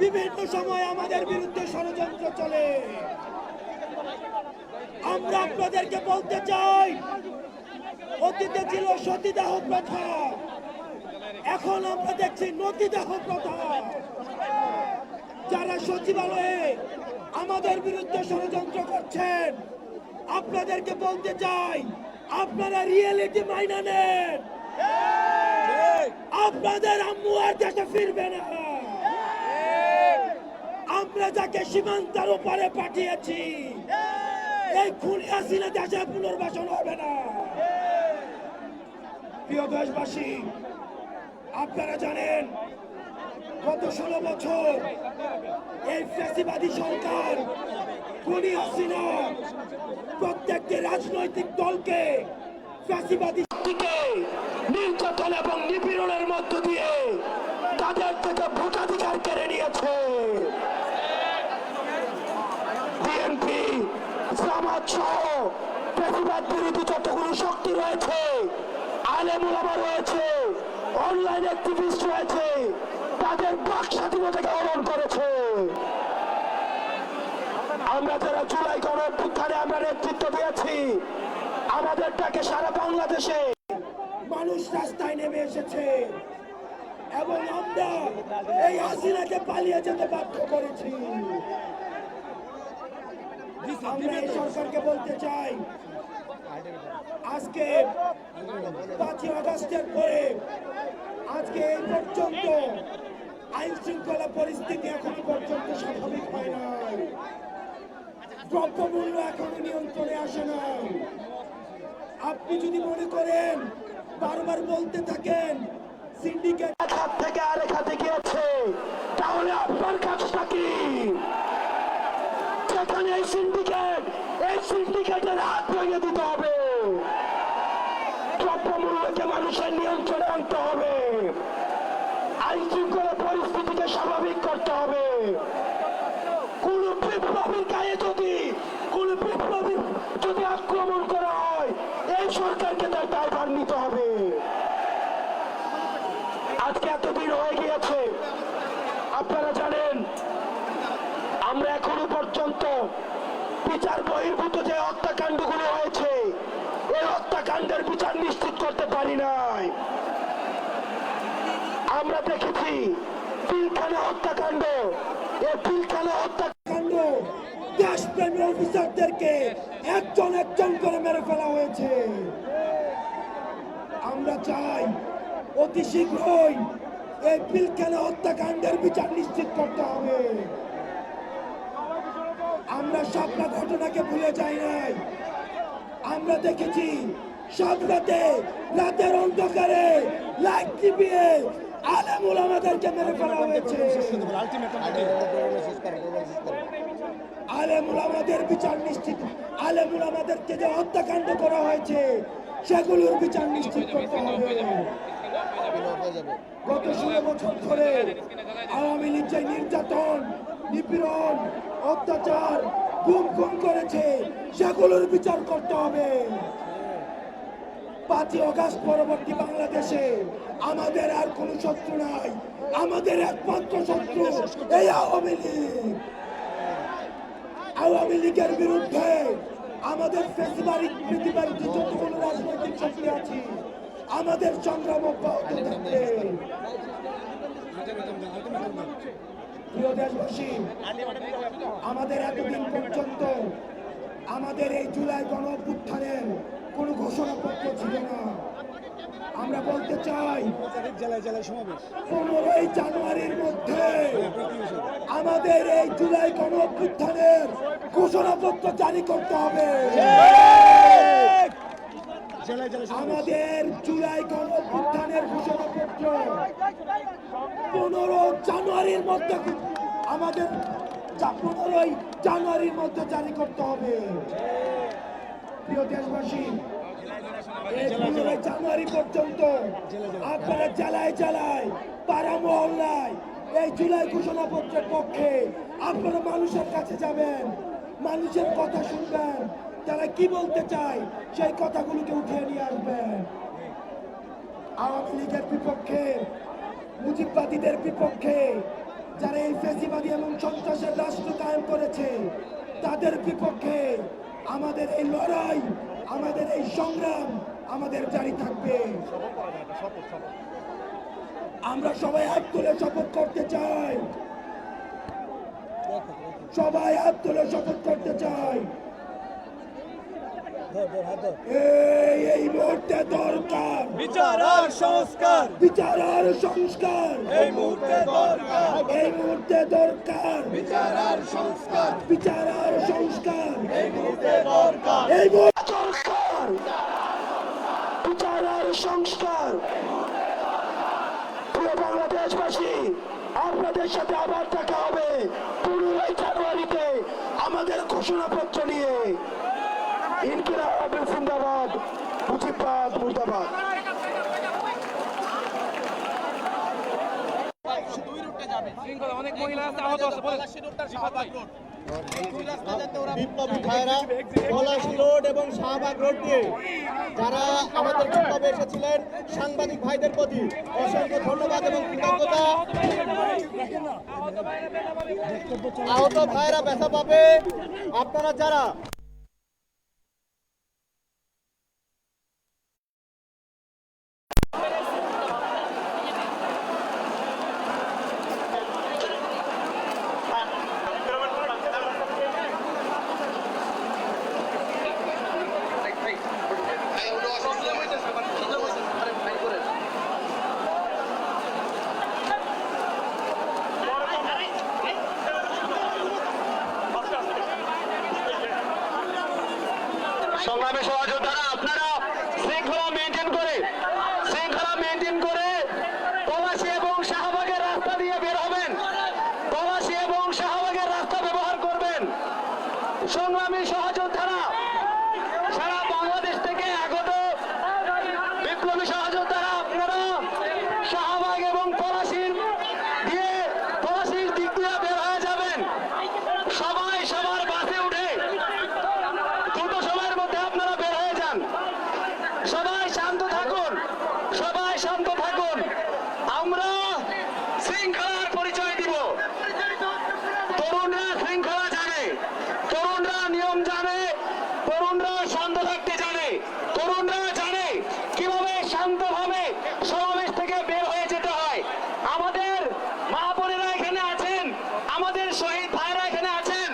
বিভিন্ন সময় আমাদের বিরুদ্ধে ষড়যন্ত্র চলে। আমরা আপনাদেরকে বলতে চাই, অতীতে ছিল সতীদাহ প্রথা, এখন আমরা দেখছি নদীদাহ প্রথা। যারা সচিবালয়ে আমাদের বিরুদ্ধে ষড়যন্ত্র করছেন, আপনাদেরকে বলতে চাই, আপনারা রিয়েলিটি মাইনা নেন। আপনাদের আম্মু আর দেশে ফিরবে না। আমরা যাকে সীমান্তের উপরে পাঠিয়েছি। এই খুনি হাসিনা দেশে পুনর্বাসন হবে না। প্রিয় দেশবাসী আপনারা জানেন গত ষোলো বছর এই ফ্যাসিবাদী সরকার খুনি হাসিনা প্রত্যেকটি রাজনৈতিক দলকে ফ্যাসিবাদী নির্যাতন এবং নিপীড়নের মধ্য দিয়ে তাদের থেকে ভোটাধিকার কেড়ে নিয়েছে। জামাত সহ যতগুলো শক্তি রয়েছে আলেম রয়েছে অনলাইন অ্যাক্টিভিস্ট রয়েছে, তাদের স্বাধীনতাকে হরণ করেছে। আমরা যারা জুলাই গণ আমরা নেতৃত্ব দিয়েছি আমাদের ডাকে সারা বাংলাদেশে মানুষ রাস্তায় নেমে এসেছে। এবং আমরা এই হাসিনাকে পালিয়ে যেতে বাধ্য করেছি। আমরা এই সরকারকে বলতে চাই আজকে পাঁচই আগস্টের পরে আজকে এই পর্যন্ত আইন শৃঙ্খলা পরিস্থিতি এখনও পর্যন্ত স্বাভাবিক হয় নাই। দ্রব্যমূল্য এখনও নিয়ন্ত্রণে আসে নাই। আপনি যদি মনে করেন বারবার বলতে থাকেন সিন্ডিকেট এক হাত থেকে আরেক হাতে গিয়েছে তাহলে আপনার কাজটা কি যেখানে এই সিন্ডিকেট এই সিন্ডিকেটের হাত ভেঙে দিতে হবে দ্রব্যমূল্যকে মানুষের নিয়ন্ত্রণে আনতে হবে। আইন শৃঙ্খলা পরিস্থিতিকে স্বাভাবিক করতে হবে। কোন বিপ্লবীর গায়ে যদি, কোন বিপ্লবীর যদি আক্রমণ করা হয়, এই সরকারকে তার দায়ভার নিতে হবে। আজকে এতদিন হয়ে গিয়েছে। আপনারা জানেন, আমরা এখনও পর্যন্ত বিচার বহির্ভূত যে হত্যাকাণ্ডগুলো হয়েছে, এই হত্যাকাণ্ডের বিচার নিশ্চিত করতে পারি নাই। আমরা দেখেছি পিলখানা হত্যাকাণ্ড। এই পিলখানা হত্যাকাণ্ড দেশপ্রেমী অফিসারদেরকে একজন একজন করে মেরে ফেলা হয়েছে। আমরা চাই অতি শীঘ্রই এই পিলখানা হত্যাকাণ্ডের বিচার নিশ্চিত করতে হবে। আমরা সবটা ঘটনাকে ভুলে যাই নাই। আমরা দেখেছি সব রাতে রাতের অন্ধকারে লাইট টিভিয়ে আলেমুল আমাদেরকে মেরে ফেলা হয়েছে। আলেমুল আমাদের বিচার নিশ্চিত। আলেমুল আমাদেরকে যে হত্যাকাণ্ড করা হয়েছে সেগুলোর বিচার নিশ্চিত করতে হবে। গত ষোলো বছর ধরে আওয়ামী লীগ যে নির্যাতন নিপীড়ন অত্যাচার গুম খুন করেছে সেগুলোর বিচার করতে হবে। পাঁচই অগাস্ট পরবর্তী বাংলাদেশে আমাদের আর কোনো শত্রু নাই। আমাদের একমাত্র শত্রু এই আওয়ামী লীগ। আওয়ামী লীগের বিরুদ্ধে আমাদের ফেসিবারিক পৃথিবীর যতগুলো রাজনৈতিক শক্তি আছে। আমাদের সংগ্রাম অব্যাহত থাকবে। প্রিয় দেশবাসী, আমাদের এতদিন পর্যন্ত আমাদের এই জুলাই গণ কোনো ঘোষণাপত্র ছিল না। আমরা বলতে চাই, পনেরোই জানুয়ারির মধ্যে আমাদের এই জুলাই গণ অভ্যুত্থানের ঘোষণাপত্র জারি করতে হবে। আমাদের জুলাই গণ অভ্যুত্থানের ঘোষণাপত্র পনেরো জানুয়ারির মধ্যে আমাদের পনেরোই জানুয়ারির মধ্যে জারি করতে হবে। প্রিয় দেশবাসী এই জানুয়ারি পর্যন্ত আপনারা জেলায় জেলায় পাড়া মহল্লায় এই জুলাই ঘোষণাপত্রের পক্ষে আপনারা মানুষের কাছে যাবেন মানুষের কথা শুনবেন তারা কি বলতে চায় সেই কথাগুলোকে উঠিয়ে নিয়ে আসবেন। আওয়ামী লীগের বিপক্ষে মুজিববাদীদের বিপক্ষে ফ্যাসিবাদী এবং সন্ত্রাসের রাষ্ট্র কায়েম করেছে তাদের বিপক্ষে আমাদের এই লড়াই, আমাদের এই সংগ্রাম আমাদের জারি থাকবে। আমরা সবাই হাত তুলে শপথ করতে চাই। সবাই হাত তুলে শপথ করতে চাই। এই এই মুহূর্তে দরকার। বিচার আর সংস্কার। বিচার আর সংস্কার। এই মুহূর্তে দরকার। এই মুহূর্তে দরকার। বিচার আর সংস্কার। বিচার আর সংস্কার। এই মুহূর্তে দরকার। এই মুহূর্তে দরকার। বিচার আর সংস্কার। প্রিয় বাংলাদেশবাসী আপনাদের সাথে আবার দেখা হবে পনেরোই জানুয়ারিতে। আমাদের ঘোষণাপত্র মুর্দাবাদ। অনেক মহিলা আছে আহত আছে বলেন। বিপ্লবী ভাইরা পলাশী রোড এবং শাহবাগ রোড দিয়ে যারা আমাদের বিপ্লবে এসেছিলেন সাংবাদিক ভাইদের প্রতি অসংখ্য ধন্যবাদ এবং কৃতজ্ঞতা। আহত ভাইরা ব্যথা পাবে। আপনারা যারা সংগ্রামী সহযোদ্ধারা আপনারা শৃঙ্খলা মেনটেন করে শৃঙ্খলা মেনটেন করে পলাশী এবং শাহবাগের রাস্তা দিয়ে বের হবেন পলাশী এবং শাহবাগের রাস্তা ব্যবহার করবেন সংগ্রামী সহযোদ্ধারা সারা বাংলাদেশ থেকে আগত বিপ্লবী সহযোদ্ধারা আপনারা শাহবাগ এবং পলাশীর দিয়ে পলাশীর দিক দিয়ে বের হয়ে যাবেন সবাই সবার বাসে উঠে দ্রুত সময়ের মধ্যে আপনারা বের হয়ে যান সবাই শান্ত থাকুন সবাই শান্ত থাকুন আমরা শৃঙ্খলার পরিচয় দিব তরুণরা শৃঙ্খলা জানে তরুণরা নিয়ম জানে তরুণরা শান্ত থাকতে জানে তরুণরা জানে কীভাবে শান্তভাবে সমাবেশ থেকে বের হয়ে যেতে হয় আমাদের মা বোনেরা এখানে আছেন আমাদের শহীদ ভাইরা এখানে আছেন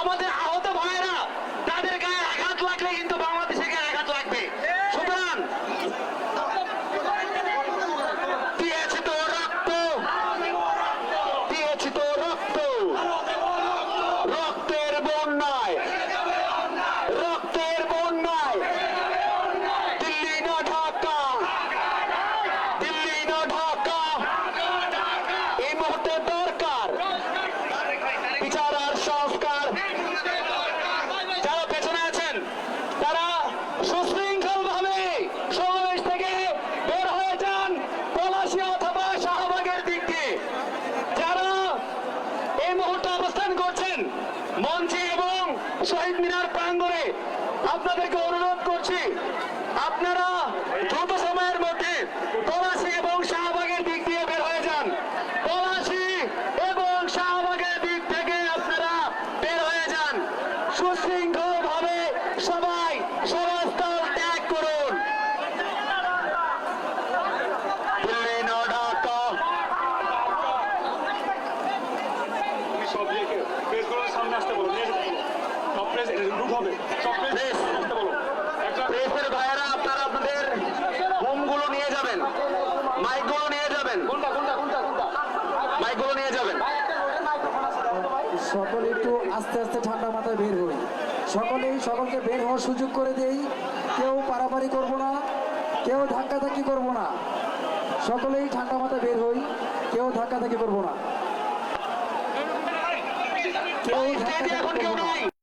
আমাদের আহত ভাইরা তাদের গায়ে আঘাত লাগলে কিন্তু বাংলাদেশে গায়ে আঘাত লাগবে সুতরাং দিয়েছি তো রক্ত দিয়েছি তো রক্ত রক্তের বন্যায় রক্তের বন্যায় দিল্লি না ঢাকা দিল্লি না ঢাকা এই মুহূর্তে দরকার। বিচার আর সংস্কার যারা পেছনে আছেন, তারা সুশৃঙ্খল ভাবে সমাবেশ থেকে বের হয়ে যান পলাশী অথবা শাহবাগের দিক দিয়ে যারা এই মুহূর্তে অবস্থান করছেন, মঞ্চে এবং শহীদ মিনার প্রাঙ্গণে, আপনাদেরকে অনুরোধ করছি, আপনারা দ্রুত সময়ের মধ্যে পলাশী এবং শাহবাগের দিক দিয়ে বের হয়ে যান পলাশী এবং শাহবাগের দিক থেকে আপনারা বের হয়ে যান সুশৃঙ্খল ভাবে সবাই সভাস্থল ত্যাগ করুন দিল্লি না ঢাকা সব ইয়েকে প্রেসগুলোর সামনে আসতে বলো নিয়ে যেতে বলো সব প্রেস লুট হবে সব প্রেস প্রেস। আসতে বলো একটা প্রেসের ভাইয়েরা আপনারা আপনাদের হোমগুলো নিয়ে যাবেন মাইকগুলো নিয়ে যাবেন কোনটা কোনটা কোনটা কোনটা মাইকগুলো নিয়ে যাবেন। সকলে একটু আস্তে আস্তে ঠান্ডা মাথায় বের হই। সকলেই সকলকে বের হওয়ার সুযোগ করে দেই। কেউ পারাপারি করব না কেউ ধাক্কাধাক্কি করব না। সকলেই ঠান্ডা মাথায় বের হই কেউ ধাক্কাধাক্কি করব না। কেউ ধাক্কাধাক্কি করব না